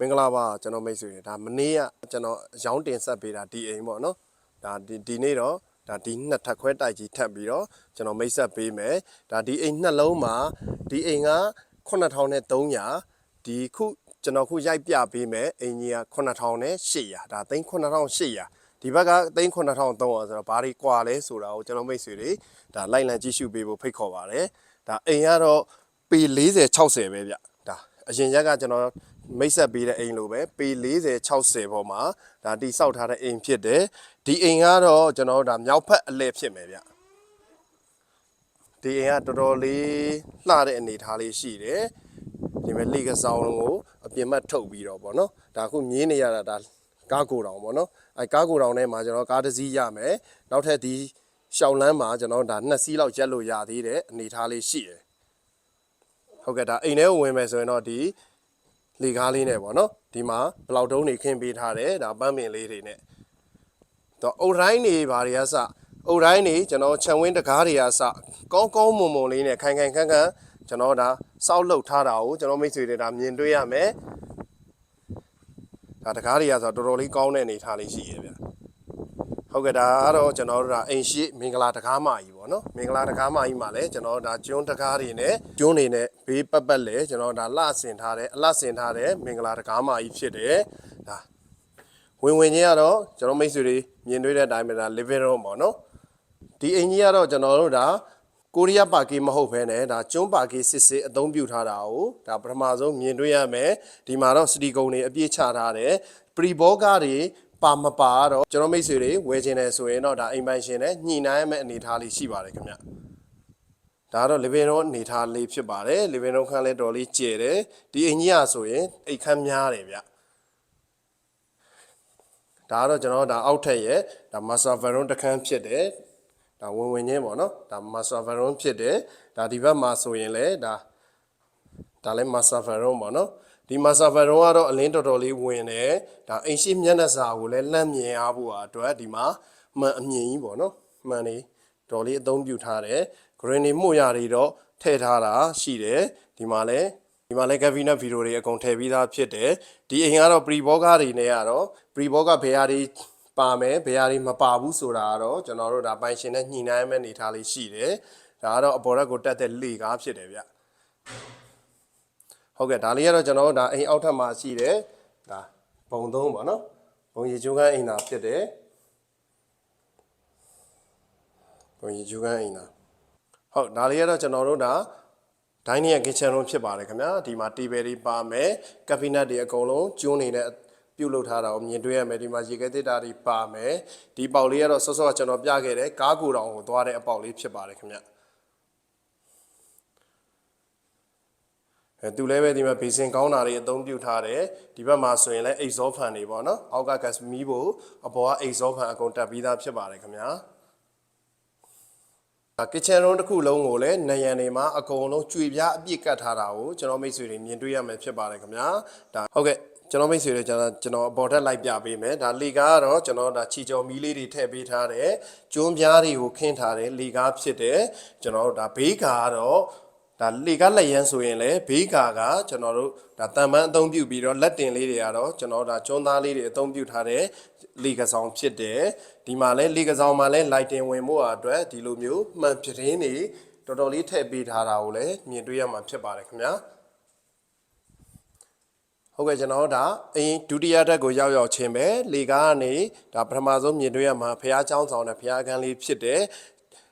မင်္ဂလာပါကျွန်တော်မိတ်ဆွေတွေဒါမနေ့ကကျွန်တော်ရောင်းတင်ဆက်ပေးတာဒီအိမ်ပေါ့နော်ဒါဒီဒီနေ့တော့ဒါဒီနှစ်ထပ်ခွဲတိုက်ကြီးထပ်ပြီးတော့ကျွန်တော်မိတ်ဆက်ပေးမယ်ဒါဒီအိမ်နှစ်လုံးမှာဒီအိမ်က9300ဒီခုကျွန်တော်ခုရိုက်ပြပေးမယ်အိမ်ကြီးက9800ဒါသိန်း9800ဒီဘက်ကသိန်း9300ဆိုတော့ဘာတွေကွာလဲဆိုတာကိုကျွန်တော်မိတ်ဆွေတွေဒါလိုက်လံကြည့်ရှုပေးဖို့ဖိတ်ခေါ်ပါတယ်ဒါအိမ်ကတော့ပေ40 60ပဲဗျဒါအရင်ရက်ကကျွန်တော် မိတ်ဆက်ပေးတဲ့အိမ်လိုပဲပေ40 60ပေါ်မှာဒါတိဆောက်ထားတဲ့အိမ်ဖြစ်တယ်ဒီအိမ်ကတော့ကျွန်တော်တို့ဒါမြောက်ဖက်အလဲဖြစ်မယ်ဗျဒီအိမ်ကတော်တော်လေးလှတဲ့အနေအထားလေးရှိတယ်ဒီမဲ့လေကဆောင်ကိုအပြင်မထုတ်ပြီးတော့ဗောနော်ဒါအခုမြင်းနေရတာဒါကားကိုတောင်ဗောနော်အဲကားကိုတောင်ထဲမှာကျွန်တော်ကားတစ်စီးရမယ်နောက်ထပ်ဒီရှောင်းလန်းမှာကျွန်တော်ဒါနှစ်စီးလောက်ရက်လို့ရသေးတဲ့အနေအထားလေးရှိတယ်ဟုတ်ကဲ့ဒါအိမ်ထဲကိုဝင်မယ်ဆိုရင်တော့ဒီ လေကားလေးနဲ့ပေါ့နော်ဒီမှာဘလောက်တုံးနေခင်းပေးထားတယ်ဒါပန်းပင်လေးတွေနဲ့တော့အုတ်တိုင်းနေဘာတွေကစအုတ်တိုင်းနေကျွန်တော်ခြံဝင်းတကားတွေကစကောင်းကောင်းမွန်မွန်လေးနဲ့ခိုင်ခိုင်ခန့်ခန့်ကျွန်တော်ဒါစောက်လုပ်ထားတာကိုကျွန်တော်မိတ်ဆွေတွေဒါမြင်တွေ့ရမယ်ဒါတကားတွေကဆိုတော်တော်လေးကောင်းတဲ့အနေထားလေးရှိရဲ့ဗျဟုတ်ကဲ့ဒါကတော့ကျွန်တော်တို့ဒါအိမ်ရှိမင်္ဂလာတကားမကြီး ပေါ့နော်မင်္ဂလာတကားမကြီးမှာလည်းကျွန်တော်ဒါကျွန်းတကားတွေနဲ့ကျွန်းတွေနဲ့ဘေးပတ်ပတ်လဲကျွန်တော်ဒါလှဆင်ထားတယ်အလှဆင်ထားတဲ့မင်္ဂလာတကားမကြီးဖြစ်တယ်ဒါဝင်ဝင်ချင်းကတော့ကျွန်တော်မိတ်ဆွေတွေမြင်တွေ့တဲ့အတိုင်းပဲဒါ living room ပေါ့နော်ဒီအိမ်ကြီးကတော့ကျွန်တော်တို့ဒါကိုရီးယားပါကီမဟုတ်ဘဲနဲ့ဒါကျွန်းပါကီစစ်စစ်အသုံးပြုထားတာကိုဒါပထမဆုံးမြင်တွေ့ရမယ်ဒီမှာတော့စတီကုံတွေအပြည့်ချထားတယ်ပရီဘောကားတွေ ပါမပါတော့ကျွန်တော်မိတ်ဆွေတွေဝယ်ချင်တယ်ဆိုရင်တော့ဒါအိမ်ပိုင်ရှင်နဲ့ညှိနှိုင်းရမယ့်အနေအထားလေးရှိပါတယ်ခင်ဗျဒါကတော့ living room အနေအထားလေးဖြစ်ပါတယ် living room ခန်းလေးတော်လေးကျယ်တယ်ဒီအိမ်ကြီးอ่ะဆိုရင်အိတ်ခမ်းများတယ်ဗျဒါကတော့ကျွန်တော်ဒါအောက်ထက်ရဲ့ဒါ master bedroom တစ်ခန်းဖြစ်တယ်ဒါဝင်ဝင်ချင်းပေါ့နော်ဒါ master bedroom ဖြစ်တယ်ဒါဒီဘက်မှာဆိုရင်လည်းဒါ ဒါလည်း master bedroom ပေါ့နော်ဒီ master bedroom ကတော့အလင်းတော်တော်လေးဝင်တယ်ဒါအိမ်ရှိမျက်နှာစာကိုလည်းလက်မြင်အားဖို့အတွက်ဒီမှာမှန်အမြင်ကြီးပေါ့နော်မှန်နေတော်လေးအသုံးပြုထားတယ် green တွေမှုရတွေတော့ထည့်ထားတာရှိတယ်ဒီမှာလည်းဒီမှာလည်း cabinet video တွေအကုန်ထည့်ပြီးသားဖြစ်တယ်ဒီအိမ်ကတော့ pre box တွေနဲ့ကတော့ pre box ကဘယ်ဟာတွေပါမယ်ဘယ်ဟာတွေမပါဘူးဆိုတာကတော့ကျွန်တော်တို့ဒါပိုင်ရှင်နဲ့ညှိနှိုင်းမဲ့အနေထားလေးရှိတယ်ဒါကတော့အပေါ်ရက်ကိုတက်တဲ့လေကားဖြစ်တယ်ဗျ ဟုတ်ကဲ့ဒါလေးကတော့ကျွန်တော်တို့ဒါအိမ်အောက်ထပ်မှာရှိတယ်ဒါဘုံသုံးပါနော်ဘုံရေချိုးကန်းအိမ်သာဖြစ်တယ်ဘုံရေချိုးကန်းအိမ်သာဟုတ်ဒါလေးကတော့ကျွန်တော်တို့ဒါ dining and kitchen room ဖြစ်ပါတယ်ခင်ဗျာဒီမှာ table တွေပါမယ် cabinet တွေအကုန်လုံးကျွန်းနေတဲ့ပြုတ်လုပ်ထားတာကိုမြင်တွေ့ရမယ်ဒီမှာရေခဲသစ်တာတွေပါမယ်ဒီပေါက်လေးကတော့စောစောကကျွန်တော်ပြခဲ့တယ်ကားကိုတောင်ကိုသွားတဲ့အပေါက်လေးဖြစ်ပါတယ်ခင်ဗျ အဲသူလည်းပဲဒီမှာဘေစင်ကောင်းတာတွေအသုံးပြုထားတယ်ဒီဘက်မှာဆိုရင်လည်း exhaust fan တွေပေါ့နော်အောက်က gas မီးဖို့အပေါ်က exhaust fan အကုန်တက်ပြီးသားဖြစ်ပါတယ်ခင်ဗျာဒါ kitchen room တစ်ခုလုံးကိုလည်းနယံတွေမှာအကုန်လုံးကြွေပြားအပြည့်ကတ်ထားတာကိုကျွန်တော်မိတ်ဆွေတွေမြင်တွေ့ရမယ်ဖြစ်ပါတယ်ခင်ဗျာဒါဟုတ်ကဲ့ကျွန်တော်မိတ်ဆွေတွေကျွန်တော်ကျွန်တော်အပေါ်ထက်လိုက်ပြပေးမယ်ဒါလီကားကတော့ကျွန်တော်ဒါချီကျော်မီးလေးတွေထည့်ပေးထားတယ်ကျွန်းပြားတွေကိုခင်းထားတယ်လီကားဖြစ်တယ်ကျွန်တော်တို့ဒါဘေးကာကတော့ ဒါလေကလက်ရန်ဆိုရင်လည်းဘေးကာကကျွန်တော်တို့ဒါတန်ပန်းအသုံးပြုပြီးတော့လက်တင်လေးတွေကတော့ကျွန်တော်ဒါကျွန်းသားလေးတွေအသုံးပြုထားတဲ့လေကဆောင်ဖြစ်တယ်ဒီမှာလဲလေကဆောင်မှာလဲလိုက်တင်ဝင်ဖို့အတွက်ဒီလိုမျိုးမှန်ပြတင်းတွေတော်တော်လေးထည့်ပေးထားတာကိုလည်းမြင်တွေ့ရမှာဖြစ်ပါတယ်ခင်ဗျာဟုတ်ကဲ့ကျွန်တော်ဒါအရင်ဒုတိယဓာတ်ကိုရောက်ရောက်ချင်းပဲလေကားကနေဒါပထမဆုံးမြင်တွေ့ရမှာဘုရားကျောင်းဆောင်နဲ့ဘုရားခန်းလေးဖြစ်တယ်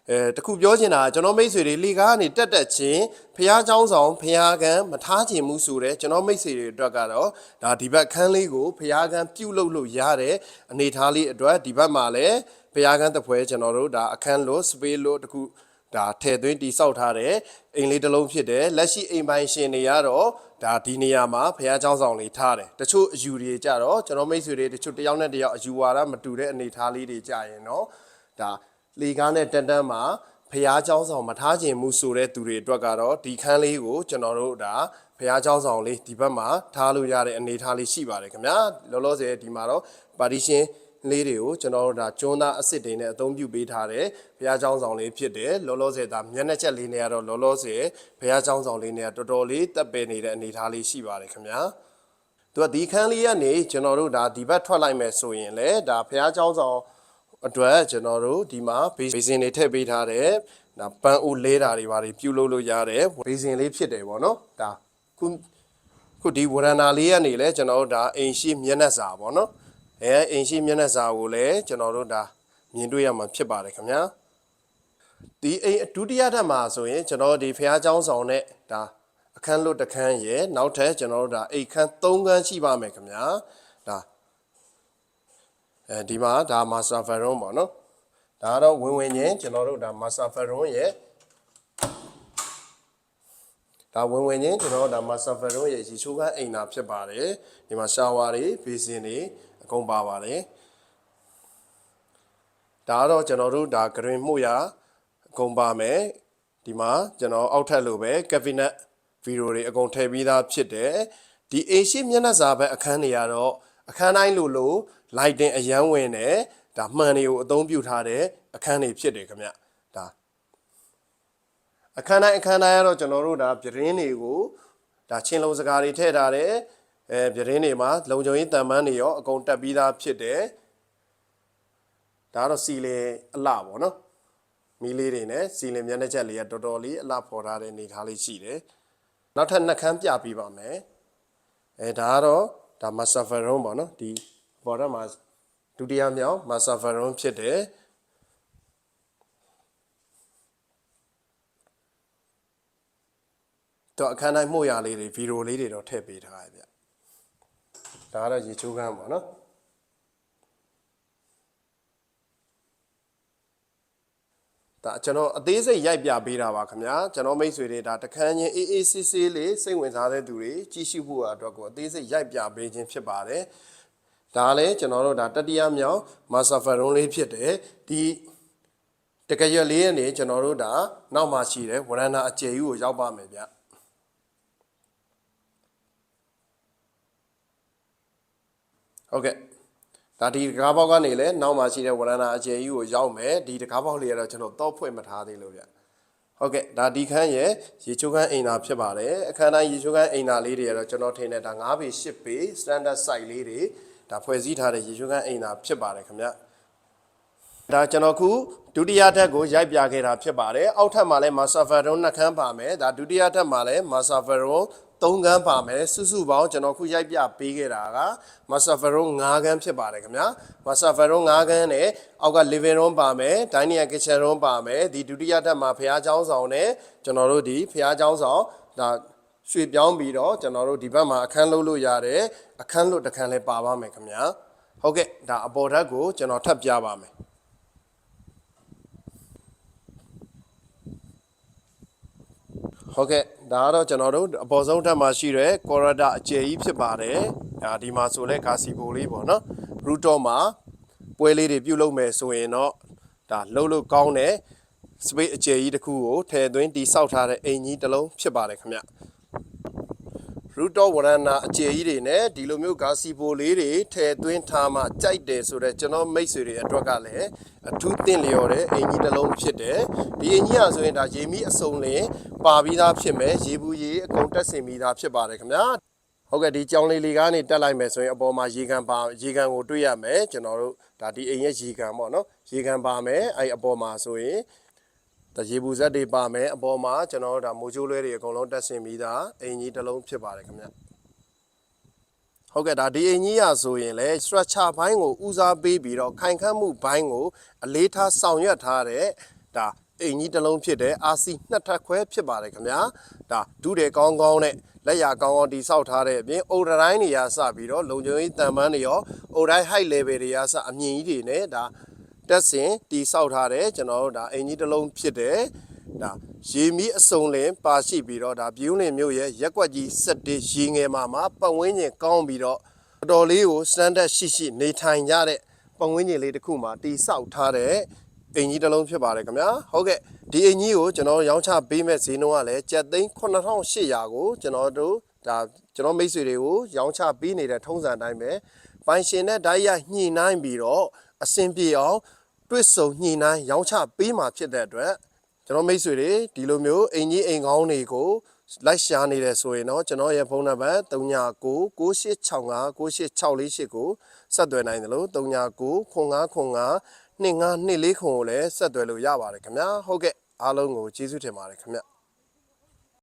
အဲတခုပြောချင်တာကကျွန်တော်မိတ်ဆွေတွေလေကားကနေတက်တက်ချင်းဖះเจ้าဆောင်ဖះကန်းမထားချင်မှုဆိုတဲ့ကျွန်တော်မိတ်ဆွေတွေအတွက်ကတော့ဒါဒီဘက်ခန်းလေးကိုဖះကန်းပြုတ်လုပ်လို့ရတဲ့အနေထားလေးအတွက်ဒီဘက်မှာလည်းဖះကန်းတစ်ပွဲကျွန်တော်တို့ဒါအခန်းလို့ space လို့တခုဒါထည့်သွင်းတိစောက်ထားတဲ့အိမ်လေးတစ်လုံးဖြစ်တယ်လက်ရှိအိမ်ပိုင်ရှင်တွေကတော့ဒါဒီနေရာမှာဖះเจ้าဆောင်လေးထားတယ်တချို့အယူတွေကြတော့ကျွန်တော်မိတ်ဆွေတွေတချို့တယောက်နဲ့တယောက်အယူဝါဒမတူတဲ့အနေထားလေးတွေကြရင်တော့ဒါ လေကားနဲ့တန်တန်းမှာဖះเจ้าဆောင်မထားခြင်းမှုဆိုတဲ့သူတွေအတွက်ကတော့ဒီခန်းလေးကိုကျွန်တော်တို့ဒါဖះเจ้าဆောင်လေးဒီဘက်မှာထားလို့ရတဲ့အနေထားလေးရှိပါတယ်ခင်ဗျာလောလောဆယ်ဒီမှာတော့ partition လေးတွေကိုကျွန်တော်တို့ဒါကျွန်းသားအစ်စ်တွေနဲ့အသုံးပြုပေးထားတယ်ဘုရားကျောင်းဆောင်လေးဖြစ်တယ်လောလောဆယ်ဒါမျက်နှာချက်လေးနဲ့ကတော့လောလောဆယ်ဘုရားကျောင်းဆောင်လေးနဲ့တော်တော်လေးတက်ပယ်နေတဲ့အနေအထားလေးရှိပါတယ်ခင်ဗျာ သူကဒီခန်းလေးကနေကျွန်တော်တို့ဒါဒီဘက်ထွက်လိုက်မယ်ဆိုရင်လေဒါဖះเจ้าဆောင် အတွက်ကျွန်တော်တို့ဒီမှာဘေးစင်တွေထည့်ပေးထားတယ်ဒါပန်းအိုးလဲတာတွေဘာတွေပြုတ်လို့လို့ရတယ်ဘေးစင်လေးဖြစ်တယ်ပေါ့နော်ဒါခုခုဒီဝရဏာလေးကနေလဲကျွန်တော်တို့ဒါအိမ်ရှိမျက်နှာစာပေါ့နော်အဲအိမ်ရှိမျက်နှာစာကိုလည်းကျွန်တော်တို့ဒါမြင်တွေ့ရမှာဖြစ်ပါတယ်ခင်ဗျာ ဒီအိမ်ဒုတိယထပ်မှာဆိုရင်ကျွန်တော်ဒီဖះเจ้าဆောင်နဲ့ဒါအခန်းလွတ်တစ်ခန်းရယ်နောက်ထပ်ကျွန်တော်တို့ဒါအိမ်ခန်း၃ခန်းရှိပါမယ်ခင်ဗျာဒါ အဲဒီမှာဒါ master bedroom ပေါ့နော်ဒါကတော့ဝင်ဝင်ချင်းကျွန်တော်တို့ဒါ master bedroom ရယ်ဒါဝင်ဝင်ချင်းကျွန်တော်တို့ဒါ master bedroom ရယ်ရေချိုးခန်းအိမ်သာဖြစ်ပါတယ်ဒီမှာ shower တွေ basin တွေအကုန်ပါပါတယ်ဒါကတော့ကျွန်တော်တို့ဒါ green မှုရအကုန်ပါမယ်ဒီမှာကျွန်တော်အောက်ထပ်လိုပဲ cabinet ဗီဒီယိုတွေအကုန်ထည့်ပြီးသားဖြစ်တယ်ဒီအိမ်ရှိမျက်နှာစာဘက်အခန်းတွေကတော့အခန်းတိုင်းလိုလို lighting အရန်ဝင်တယ်ဒါမှန်တွေကိုအသုံးပြုထားတဲ့အခန်းတွေဖြစ်တယ်ခင်ဗျဒါအခန်းတိုင်းအခန်းတိုင်းကတော့ကျွန်တော်တို့ဒါပြတင်းတွေကိုဒါချင်းလုံးစကားတွေထည့်ထားတယ်အဲပြတင်းတွေမှာလုံခြုံရေးတန်ပန်းတွေရောအကုန်တက်ပြီးသားဖြစ်တယ်ဒါကတော့စီလေအလှပေါ့နော်မီးလေးတွေနဲ့စီလင်မျက်နှာချက်လေးကတော်တော်လေးအလှဖော်ထားတဲ့အနေထားလေးရှိတယ်။နောက်ထပ်နှက်ခမ်းပြပေးပါမယ်။အဲဒါကတော့ဒါ master veron ပေါ့နော်ဒီ ပေါ်တော့မှာဒုတိယမြောက် master veron ဖြစ်တယ်။တော့အခန်းတိုင်းမှုရလေးတွေဗီဒီယိုလေးတွေတော့ထည့်ပေးထားရဗျ။ဒါကတော့ရေချိုးခန်းပေါ့နော်။ဒါကျွန်တော်အသေးစိတ်ရိုက်ပြပေးတာပါခင်ဗျာကျွန်တော်မိတ်ဆွေတွေဒါတခန်းချင်းအေးအေးဆေးဆေးလေးစိတ်ဝင်စားတဲ့သူတွေကြီးစုဖို့အတွက်ကိုအသေးစိတ်ရိုက်ပြပေးခြင်းဖြစ်ပါတယ် ဒါလည်းကျွန်တော်တို့ဒါတတိယမြောက်မာဆာဖရွန်လေးဖြစ်တယ်ဒီတကယ်ရလေးရနေကျွန်တော်တို့ဒါနောက်မှရှိတယ်ဝရဏအကျေယူကိုရောက်ပါမယ်ဗျဟုတ်ကဲ့ဒါဒီတကားပေါက်ကနေလည်းနောက်မှရှိတဲ့ဝရဏအကျယ်ကြီးကိုရောက်မယ်ဒီတကားပေါက်လေးကတော့ကျွန်တော်တော့ဖွင့်မထားသေးလို့ဗျဟုတ်ကဲ့ဒါဒီခန်းရဲ့ရေချိုးခန်းအိမ်သာဖြစ်ပါတယ်အခန်းတိုင်းရေချိုးခန်းအိမ်သာလေးတွေကတော့ကျွန်တော်ထင်တယ်ဒါ9ပေ10ပေ standard size လေးတွေ ဒါဖွဲ့စည်းထားတဲ့ရေချိုးခန်းအိမ်သာဖြစ်ပါတယ်ခင်ဗျဒါကျွန်တော်ခုဒုတိယထပ်ကိုရိုက်ပြခဲ့တာဖြစ်ပါတယ်အောက်ထပ်မှာလည်း master veron နှစ်ခန်းပါမယ်ဒါဒုတိယထပ်မှာလည်း master veron 3ခန်းပါမယ်စုစုပေါင်းကျွန်တော်ခုရိုက်ပြပေးခဲ့တာက master veron 5ခန်းဖြစ်ပါတယ်ခင်ဗျာ master veron 5ခန်းနဲ့အောက်က living room ပါမယ် dining and kitchen room ပါမယ်ဒီဒုတိယထပ်မှာဖျားเจ้าဆောင်နဲ့ကျွန်တော်တို့ဒီဖျားเจ้าဆောင်ဒါ ရွှေ့ပြောင်းပြီးတော့ကျွန်တော်တို့ဒီဘက်မှာအခန်းလုပ်လို့ရတယ်အခန်းလွတ်တစ်ခန်းလည်းပါပါမယ်ခင်ဗျာဟုတ်ကဲ့ဒါအပေါ်ဓာတ်ကိုကျွန်တော်ထပ်ပြပါမယ်ဟုတ်ကဲ့ဒါကတော့ကျွန်တော်တို့အပေါ်ဆုံးထပ်မှာရှိတဲ့ကောရတာအကျယ်ကြီးဖြစ်ပါတယ်ဒါဒီမှာဆိုလဲဂါစီဘိုလေးပေါ့နော်ရူတော့မှာပွဲလေးတွေပြုတ်လုပ်မယ်ဆိုရင်တော့ဒါလှုပ်လို့ကောင်းတဲ့စပိတ်အကျယ်ကြီးတစ်ခုကိုထည့်သွင်းတိစောက်ထားတဲ့အိမ်ကြီးတစ်လုံးဖြစ်ပါတယ်ခင်ဗျ ရူတော့ဝရဏအကျယ်ကြီးတွေနဲ့ဒီလိုမျိုးဂါစီဘိုလေးတွေထည့်သွင်းထားမှကြိုက်တယ်ဆိုတော့ကျွန်တော်မိတ်ဆွေတွေအတွက်ကလည်းအထူးသင့်လျော်တဲ့အိမ်ကြီးတစ်လုံးဖြစ်တယ်ဒီအိမ်ကြီးอ่ะဆိုရင်ဒါရေမီအစုံလင်ပါပြီးသားဖြစ်မယ်ရေဘူးရေအကုန်တက်စင်ပြီးသားဖြစ်ပါတယ်ခင်ဗျာဟုတ်ကဲ့ဒီကြောင်လေးလေးကနေတက်လိုက်မယ်ဆိုရင်အပေါ်မှာရေကန်ပါရေကန်ကိုတွေ့ရမယ်ကျွန်တော်တို့ဒါဒီအိမ်ရဲ့ရေကန်ပေါ့နော်ရေကန်ပါမယ်အဲ့အပေါ်မှာဆိုရင် ဒါရေဘူးဇက်တွေပါမယ်အပေါ်မှာကျွန်တော်တို့ဒါမိုးချိုးလွဲတွေအကုန်လုံးတက်ဆင်ပြီးသားအင်ကြီးတစ်လုံးဖြစ်ပါတယ်ခင်ဗျဟုတ်ကဲ့ဒါဒီအင်ကြီးရဆိုရင်လဲ structure ဘိုင်းကိုဦးစားပေးပြီးတော့ခိုင်ခန့်မှုဘိုင်းကိုအလေးထားဆောင်ရွက်ထားတဲ့ဒါအင်ကြီးတစ်လုံးဖြစ်တဲ့ RC နှစ်ထပ်ခွဲဖြစ်ပါတယ်ခင်ဗျာဒါဒုတယ်ကောင်းကောင်းနဲ့လက်ရကောင်းကောင်းတိဆောက်ထားတဲ့အပြင်အုတ်တိုင်းနေရာစပြီးတော့လုံခြုံရေးတန်ပန်းတွေရောအုတ်တိုင်း height level တွေရာစအမြင့်ကြီးတွေနဲ့ဒါ တက်စင်တီဆောက်ထားတယ်ကျွန်တော်တို့ဒါအင်ကြီးတစ်လုံးဖြစ်တယ်ဒါရေမီးအစုံလင်ပါရှိပြီးတော့ဒါပြူးလင်မြို့ရဲ့ရက်ွက်ကြီး7ရေငယ်မှာမှာပတ်ဝန်းကျင်ကောင်းပြီးတော့တော်တော်လေးကိုစတန်ဒတ်ရှိရှိနေထိုင်ကြတဲ့ပတ်ဝန်းကျင်လေးတစ်ခုမှာတီဆောက်ထားတဲ့အင်ကြီးတစ်လုံးဖြစ်ပါတယ်ခင်ဗျာဟုတ်ကဲ့ဒီအင်ကြီးကိုကျွန်တော်ရောင်းချပေးမဲ့ဈေးနှုန်းကလည်းကျပ်သိန်း9800ကိုကျွန်တော်တို့ဒါကျွန်တော်မိတ်ဆွေတွေကိုရောင်းချပေးနေတဲ့ထုံးစံအတိုင်းပဲပိုင်ရှင်နဲ့ဓာတ်ရိုက်ညှိနှိုင်းပြီးတော့အဆင်ပြေအောင် တွစ်ဆုံညှိနှိုင်းရောင်းချပေးမှာဖြစ်တဲ့အတွက်ကျွန်တော်မိတ်ဆွေတွေဒီလိုမျိုးအိမ်ကြီးအိမ်ကောင်းတွေကိုလိုက်ရှာနေတယ်ဆိုရင်တော့ကျွန်တော်ရဲ့ဖုန်းနံပါတ်39 9865 9864ကိုဆက်သွယ်နိုင်တယ်လို့39 9595 2524ကိုလည်းဆက်သွယ်လို့ရပါတယ်ခင်ဗျာဟုတ်ကဲ့အားလုံးကိုကျေးဇူးတင်ပါတယ်ခင်ဗျာ